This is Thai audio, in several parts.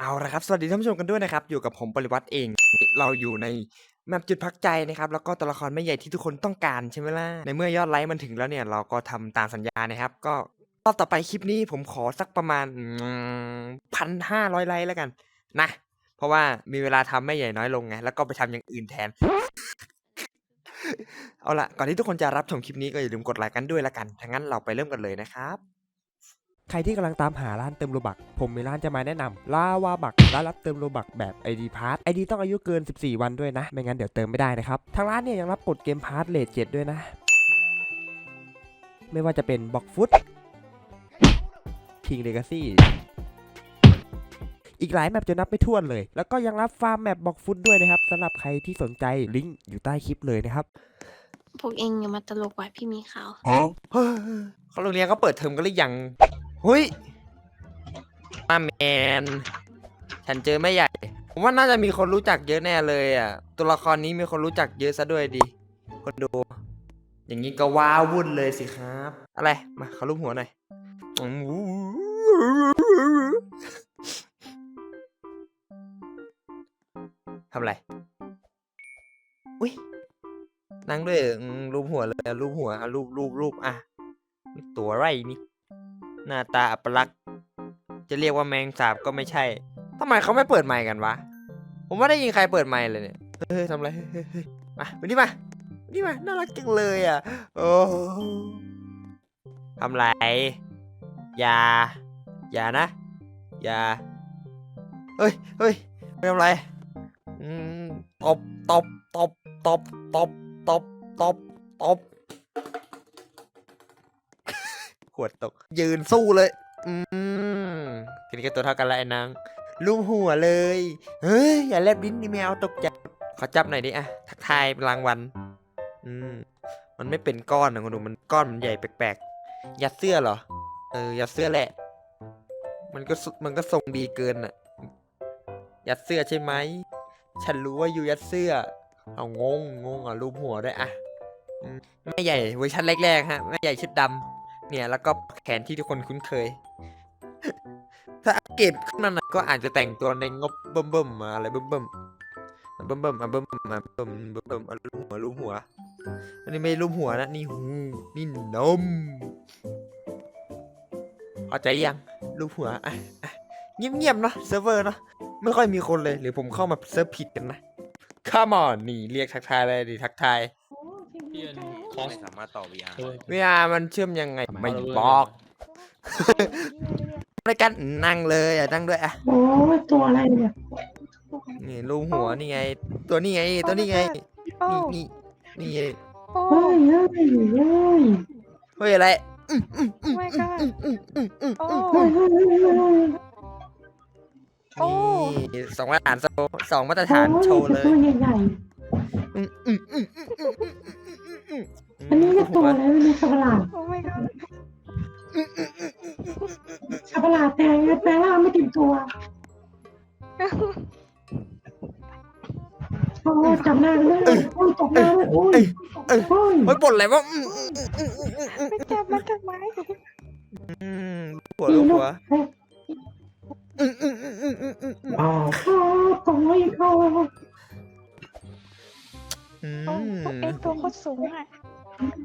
เอาละครับ สวัสดีท่านผู้ชมกันด้วยนะครับ อยู่กับผมปริวัติเอง เราอยู่ในแมปจุดพักใจนะครับ แล้วก็ตัวละครไม่ใหญ่ที่ทุกคนต้องการใช่ไหมล่ะ ในเมื่อยอดไลค์มันถึงแล้วเนี่ย เราก็ทำตามสัญญานะครับ ก็รอบต่อไปคลิปนี้ผมขอสักประมาณพันห้าร้อยไลค์แล้วกันนะ เพราะว่ามีเวลาทำไม่ใหญ่น้อยลงไง แล้วก็ไปทำอย่างอื่นแทน เอาละก่อนที่ทุกคนจะรับชมคลิปนี้ก็อย่าลืมกดไลค์กันด้วยละกันถ้างั้นเราไปเริ่มกันเลยนะครับ ใครที่กำลังตามหาร้านเติมโลบัก ผมมีร้านจะมาแนะนำลาวาบักร้านรับเติมโลบักแบบ ID p a s s ID ต้องอายุเกิน 14 วันด้วยนะ ไม่งั้นเดี๋ยวเติมไม่ได้นะครับ ทางร้านเนี่ยยังรับกดเกมพาร์ทเลทเจ็ดด้วยนะ ไม่ว่าจะเป็นบ็อกฟุตคิงเลกาซี่อีกหลายแมปจะนับไม่ถ้วนเลย แล้วก็ยังรับฟาร์มแมปบ็อกฟุตด้วยนะครับสำหรับใครที่สนใจลิงก์อยู่ใต้คลิปเลยนะครับพวกเองอย่ามาตลกไว้พี่มีข่าวเฮ้ยเขาโรงเรียนเขาเปิดเทอมกันหรือยัง เฮ้ยมาแมน ฉันเจอแม่ใหญ่ ผมว่าน่าจะมีคนรู้จักเยอะแน่เลยอะ ตัวละครนี้มีคนรู้จักเยอะซะด้วยดิ คนดู อย่างนี้ก็ว้าวุ่นเลยสิครับ อะไร มาเขารูปหัวหน่อยทำอะไร อุ้ยนั่งด้วยอืมรูปหัวเลยอะรูปหัวอะรูปรูปรูปอะ ตัวไรนี่ หน้าตาอัปลักษณ์จะเรียกว่าแมงสาบก็ไม่ใช่ทำไมเขาไม่เปิดไมค์กันวะ ผมว่าได้ยินใครเปิดไมค์เลยเนี่ย เฮ้ยทำไรเฮ้ยเฮ้ยเฮ้ยมาวันนี้มาวันนี้มา น่ารักจังเลยอะ โอ้ทำไร อย่า อย่านะ อย่า เฮ้ยเฮ้ยไม่ทำไรอืมตบตบตบตบตบตบตบตบ ขวดตก ยืนสู้เลย อืมทีนี้ก็ตัวเท่ากันแล้วไอ้นางลูบหัวเลย เฮ้ย อย่าแลบลิ้นดิแมวตกใจขอจับหน่อยดิอะทักทายรางวัลอืมมันไม่เป็นก้อนนะคุณดูมันก้อนมันใหญ่แปลกๆยัดเสื้อเหรอ เออยัดเสื้อแหละ มันก็สุมันก็ทรงดีเกินอะยัดเสื้อใช่ไหมฉันรู้ว่าอยู่ยัดเสื้อ เอางงงงอะรูปหัวด้วยอะอืมแม่ใหญ่เวอร์ชันแรกๆฮะแม่ใหญ่ชุดดำ เนี่ยแล้วก็แขนที่ทุกคนคุ้นเคย ถ้าอัปเกรดขึ้นมาหน่อยก็อาจจะแต่งตัวในงบเบิ่มๆมาอะไรเบิ่มๆมเบิ่มๆมาเบิ่มๆมาเบิ่มๆเบิ่มๆเอารูปหัวรูปหัว อันนี้ไม่รูปหัวนะนี่หูนี่นมเข้าใจยังรูปหัวอะเงียบๆเนาะเซิร์ฟเวอร์เนาะไม่ค่อยมีคนเลยหรือผมเข้ามาเซิร์ฟผิดกันนะ Come on นี่เรียกทักทายเลยดิทักทาย พียนคอส ไม่สามารถต่อ VR เออเวลามันเชื่อมยังไงไม่เอาเลยบอกรายการนั่งเลยอะนั่งด้วยอะโอ้ยตัวอะไรเนี่ยนี่รูปหัวนี่ไง ตัวนี้ไงตัวนี้ไงโอ้นี่นี่นี่ไงโอ้เฮ้ยเฮ้ยเฮ้ยเฮ้ยอะไรไม่ก็โอ้ เฮ้ยเฮ้ยเฮ้ยเฮ้ยโอ้ นี่สองมาตรฐานโชว์สองมาตรฐานโชว์เลย ตัวใหญ่อืมอืมอืมอืมอืม อืมอืมอืมๆอันนี้ก็ตัวอะไรไม่รู้สับประหลาดโอ้ไม่ก็สับประหลาดแต่แปลว่าไม่ติดตัวโอ้ยจับหน้าเลยโอ้ยตกหน้าเลยโอ้ยโอ้ยเฮ้ยบ่นอะไรวะอืมอืมอืมอืมอืมอืมไม่จับมันทำไมอืมหัวลูกหัว งอะ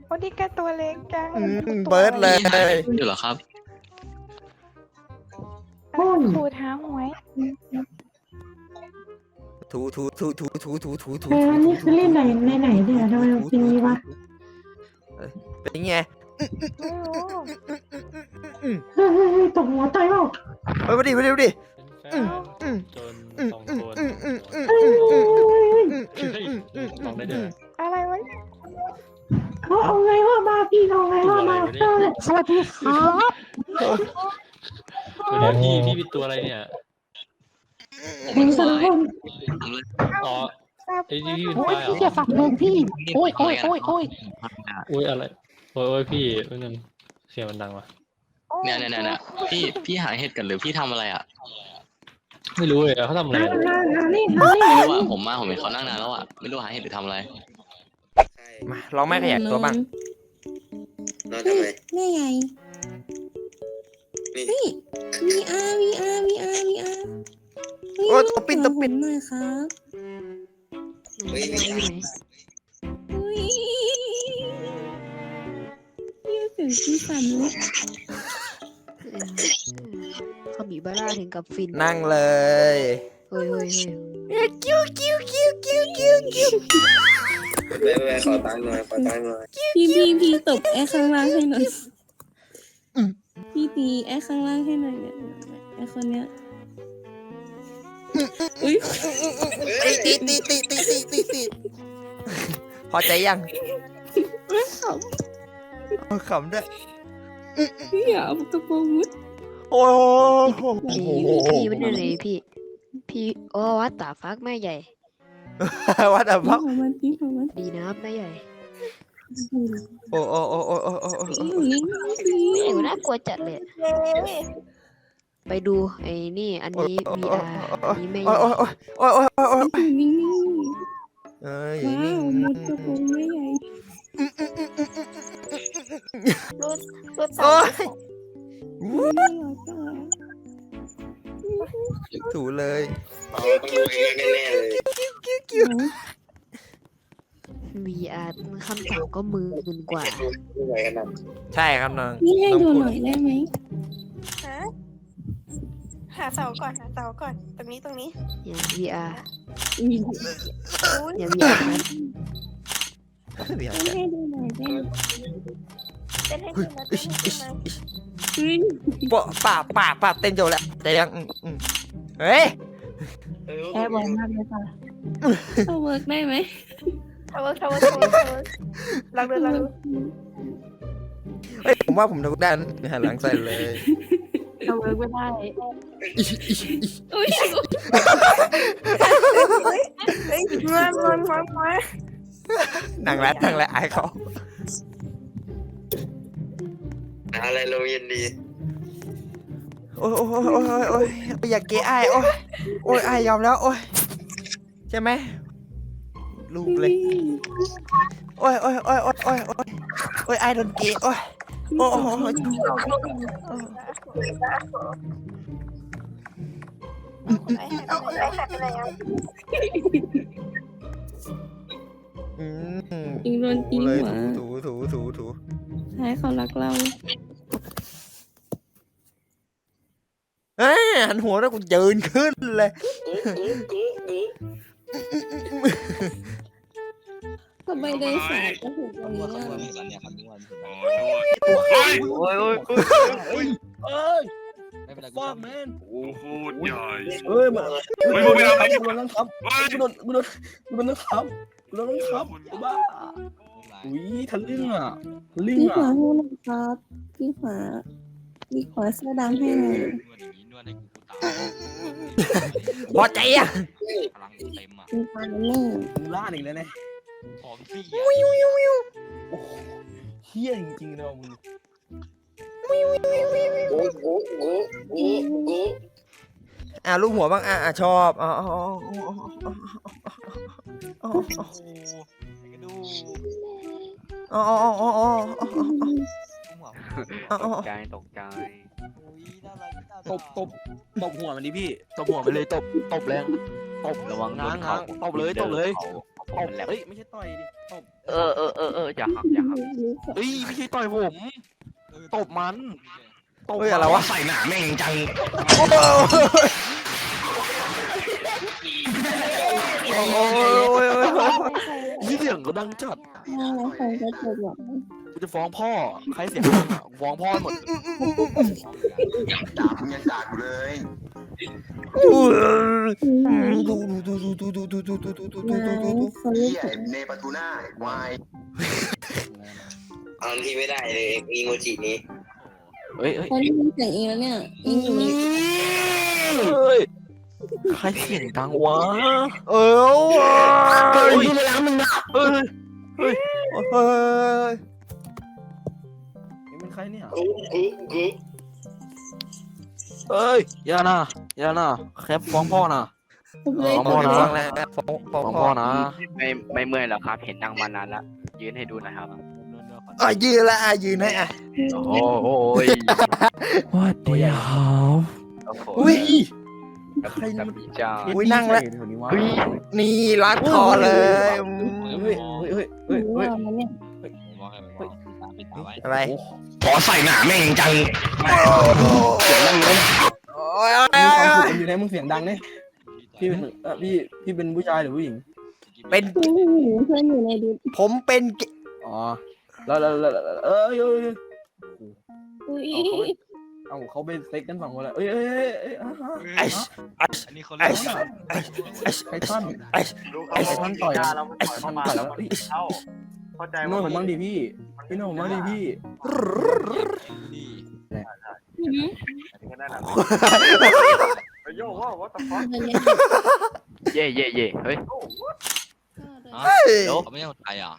วันนี้แกตัวเล็กจังมเบิร์ดเลย อยู่เหรอครับโอ้ยขูดหาหวยถูถูถูถูถูถูถูถูแม่นี่คือเล่นไหนในไหนเนี่ยทำไมมันเป็นงี้วะเป็นไงไม่รู้ เฮ้ยเฮ้ยเฮ้ยตกหัวตายเปล่า เฮ้ยมาดิมาดิมาดิ จนสองคนอืมอืมอืมเฮ้ยเฮ้ยเฮ้ยเฮ้ยอืมอืมเฮ้ยอืมอืมลองได้เด้ออะไรวะเขาเอาไงว่ามาพี่เอาไงว่ามาเออสวัสดีครับเดี๋ยวพี่พี่เป็นตัวอะไรเนี่ยมึงสองคนอ๋อไอ้ที่พี่เป็นโอ้ปยลาเหรพี่อย่าฝักโดนพี่โอ้ยโอ้ยโอ้ยโอ้ยโอ้ยอะไรโอ้ยโอ้ยพี่แป๊บนึงเสียงมันดังวะเนี่ยเนี่ยเนี่ยเนี่ยพี่พี่หาเห็ดกันหรือพี่ทำอะไรอะ ไม่รู้เลยอะเขาทำอะไรอะนี่นี่ไม่รู้นี่อะผมมาผมเห็นเขานั่งนานแล้วอะไม่รู้หาเห็ดหรือทำอะไรมาลองแม่ขยับตัวบ้าง นอนทำไมแม่ใหญ่นี่ VR VR VR VR โอ้ตบปินตบปินหน่อยครับเฮ้ยอุ้ยพี่เสียงพี่สั่นเลย บีบาร่าถึงกับฟินนั่งเลยเฮ้ยเฮ้ยเฮ้ยกิ้วกิ้วกิ้วกิ้วกิ้วกิ้วไม่ไม่ขอตังค์หน่อยขอตังค์หน่อยพี่พี่พี่ตบไอ้ข้างล่างให้หน่อยพี่ตีไอ้ข้างล่างให้หน่อยเนี่ยไอ้คนเนี้ยอุ้ยตีตีตีตีตีตีตีตีพอใจยังไม่ขโอ้ยขำด้วยำพี่อย่าเอากระโปรงมุด โอ้โหพี่พี่ไม่ได้เลยพี่ พี่โอ้วัดตาฟักแม่ใหญ่ว่าแต่พี่พักของมันพี่ของมันดีนะครับแม่ใหญ่โอ้โอ้โอ้โอ้โอ้โอ้โอ้พี่อยู่นี่พี่โอ้น่ากลัวจัดเลยอะไปดูไอ้นี่ อันนี้ VR อันนี้แม่ใหโอ้ญ่ยโอ้ยโอ้ยโอ้ยโอ้ยโอ้ยอยู่นิ่งเอ้ยๆว้านิ่งวมุดกระโปรงไม่ใหญ่โอ้ยน่ารักอะถูเลยเอาต้องดูเองแน่ๆเลย VR คำตอบก็มืออื่นกว่าดูไหนกันนะใช่ครับน้องนี่ให้น้องดูพูหน่อยได้ไหมฮะหาเสาก่อนหาเสาก่อน ตรงนี้ตรงนี้อย่าง VR มีอุ้ยอย่าง VR เดี๋ยวต้องให้ดูหน่อยได้ไหมเต้นให้ขึ้นมาเต้นให้ขึ้นมาเฮ้ย ปะป่าป่าป่าเต้นโจแล้วแต่ยังอืมอืมเฮ้ยแอบบ่อยมากเลยค่ะเอาเวิร์กได้ไหมทาวเวอร์ทาวเวอร์ทาวเวอร์ทาวเวอร์ลองดูลองดูเฮ้ยผมว่าผมทำได้นะหันหลังใส่เลยเอาเวิร์กไม่ได้อุ้ยเฮ้ยมามามามานั่งแล้วนั่งแล้วอายเขา อะไรโรงเรียนดี โอ้ยโอ้ยโอ้ยโอ้ยโอ้ยอยากเกย์อายโอ้ยโอ้ยไอายยอมแล้วโอ้ยใช่ไหมลูกเลย โอ้ยโอ้ยโอ้ยโอ้ยโอ้ยโอ้ยโอ้ยไอ้โดนเกยโอ้ยโอ้ยโอ้ยโอ้ยไอ้หายไปไหนไอ้หายไปไหนอะอืมยิงโดนตีถูเลยหัวถูถูถูถูให้เขารักเรา เฮ้ยหันหัวแล้วกูยืนขึ้นเลย ทำไมได้สายก็ถูกตรงนี้อะโอ้ยโอ้ยเอ้ยไม่เป็นไรฟอกแมนโอ้โหใหญ่เอ้ยมาไม่ไม่ไม่ไม่กูโดนนั่งทับไม่กูโดนกูโดนกูโดนนั่งทับกูโดนนั่งทับบ้าอุ้ยทะลึ่งอะทะลึ่งพี่ขอะวาให้หน่อยครับพี่ขวาพี่ขวาเสื้อดำให้หน่อยนวด อนให้กูตายพอใจอะพลังเต็มอะเป็นฟันนี่กูล่าอีกแล้นะหอมซี่อะโอ้โหเฮี้ยจริงๆเลยะมึงโอ้โหโอ้โวิวอะลูกหัวบ้างอะอะชอบอ๋ออ๋ออ๋ออ๋ออ๋อดูอ๋ออ๋ออ๋ออ๋ออ๋ออ๋ออ๋อตกใจตกใจ ตบตบตบหัวมันดิพี่ตบหัวมันเลยตบตบแรงตบระวังง้างง้างตบเลยตบเลยตบเฮ้ยไม่ใช่ต่อยดิตบเออเออเออเอออย่าหักอย่าหักเฮ้ยไม่ใช่ต่อยผมตบมันตบเฮ้ยอะไรวะใส่หนาแม่งจังโอ้ยโอ้ยโอ้ย โอ้ยนี่เสียงก็ดังจัดน่ารักใครจะจบหรอกูจะฟ้องพ่อ ใครเสียงดังอะฟ้องพ่อหมดด่ามึงยังด่ากูเลยดูดูดูดูดูดูดูดูดูดูดูมาดูดูเขาเรียเหี้กยในประตูหน้าไอ้ควายเอาที่ไม่ได้เลยอีโมจินี้ เฮ้ยเฮ้ยเขาได้ยินเสียงเองแล้วเนี่ยเองอยู่ในเฮ้ย ใครเสียงดังวะ เออเฮ้ยอยู่ในร้านมึงนะเฮ้ยเฮ้ยนี่มันใครเนี่ยกูกูกูเฮ้ยอย่านะอย่านะแคปฟ้องพ่อนะ ผมเลยฟ้องพ่อนะฟ้องแล้วฟ้องฟ้องฟ้องพ่พ่ออนะ ไม่ไม่เมื่อยหรอครับ เห็นนั่งมานานละยืนให้ดูหนะครับอะยืนละอะยืนให้อะโอ้โหสวัสดีครับโอ้โหอุ้ย ใครมันจ้าอุ๊ยนั่งแล้วแถวนี้วะเฮ้ยนี่ลากคอเลยอืมเฮ้ยเฮ้ยเฮ้ยหเฮ้ยนูเฮ้ยว่ามันเนี่ยอะไรโอ้ขอใส่หนาแม่งจังเสียงดังเลยโอ้ยโอ้ยมีโอ้ความยสุขกันอยู่ในมึงเสียงดังเนี่ยพี่เป็นเออพี่พี่เป็นผู้ชายหรือผู้หญิง เป็นเพื่อนหนูเพื่อนอยู่ในดิสผมเป็นเกอ๋อแล้วแล้วแล้วแล้วเออเอ้ย เอ้ยอุ้ยเอาเขาไปเซ็กกันสองคนเลยเอ้ยเอ้ยเอ้ยเอ้ยอะฮะไอ้ไอ้อันนี้เขาไอ้เรียกว่าไอ้ไอ้ใครท่อนไอ้ใครท่อนต่อยแล้วท่อนต่อยแล้วเอ้ยเข้าใจพี่โน่ผมบ้างดิพี่พี่โน่ผมบ้างดิพี่หืมโย่ว่าว่าตะฟเงินเเย่เย่เย่เฮ้ยก็เฮ้ยเดี๋ยวเขาไม่ใช่คนไทยอะ